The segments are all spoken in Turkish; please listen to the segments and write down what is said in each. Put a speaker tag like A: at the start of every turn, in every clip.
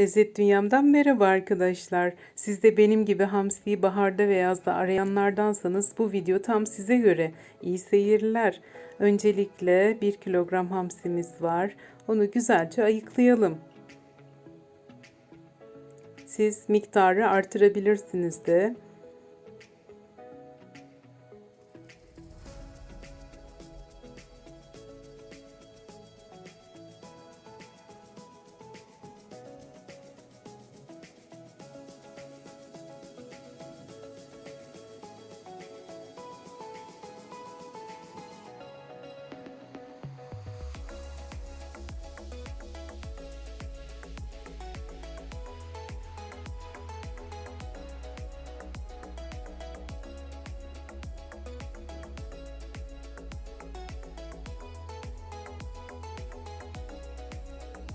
A: Lezzet Dünyam'dan merhaba arkadaşlar. Siz de benim gibi hamsiyi baharda ve yazda arayanlardansanız bu video tam size göre. İyi seyirler. Öncelikle 1 kilogram hamsimiz var. Onu güzelce ayıklayalım. Siz miktarı artırabilirsiniz de.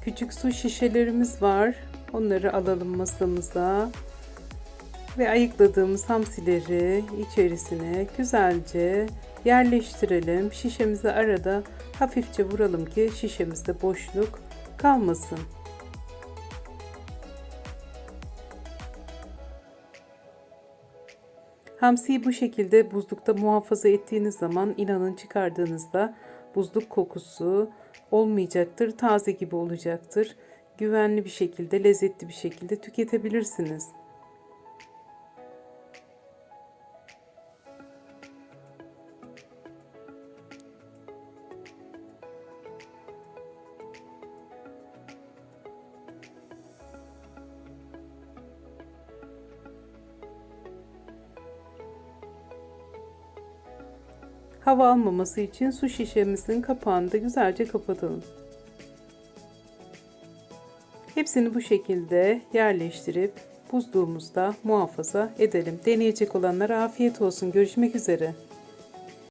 A: Küçük su şişelerimiz var. Onları alalım masamıza. Ve ayıkladığımız hamsileri içerisine güzelce yerleştirelim. Şişemizi arada hafifçe vuralım ki şişemizde boşluk kalmasın. Hamsiyi bu şekilde buzlukta muhafaza ettiğiniz zaman inanın çıkardığınızda buzluk kokusu olmayacaktır. Taze gibi olacaktır. Güvenli bir şekilde, lezzetli bir şekilde tüketebilirsiniz. Hava almaması için su şişemizin kapağını da güzelce kapatalım. Hepsini bu şekilde yerleştirip buzluğumuzda muhafaza edelim. Deneyecek olanlara afiyet olsun. Görüşmek üzere.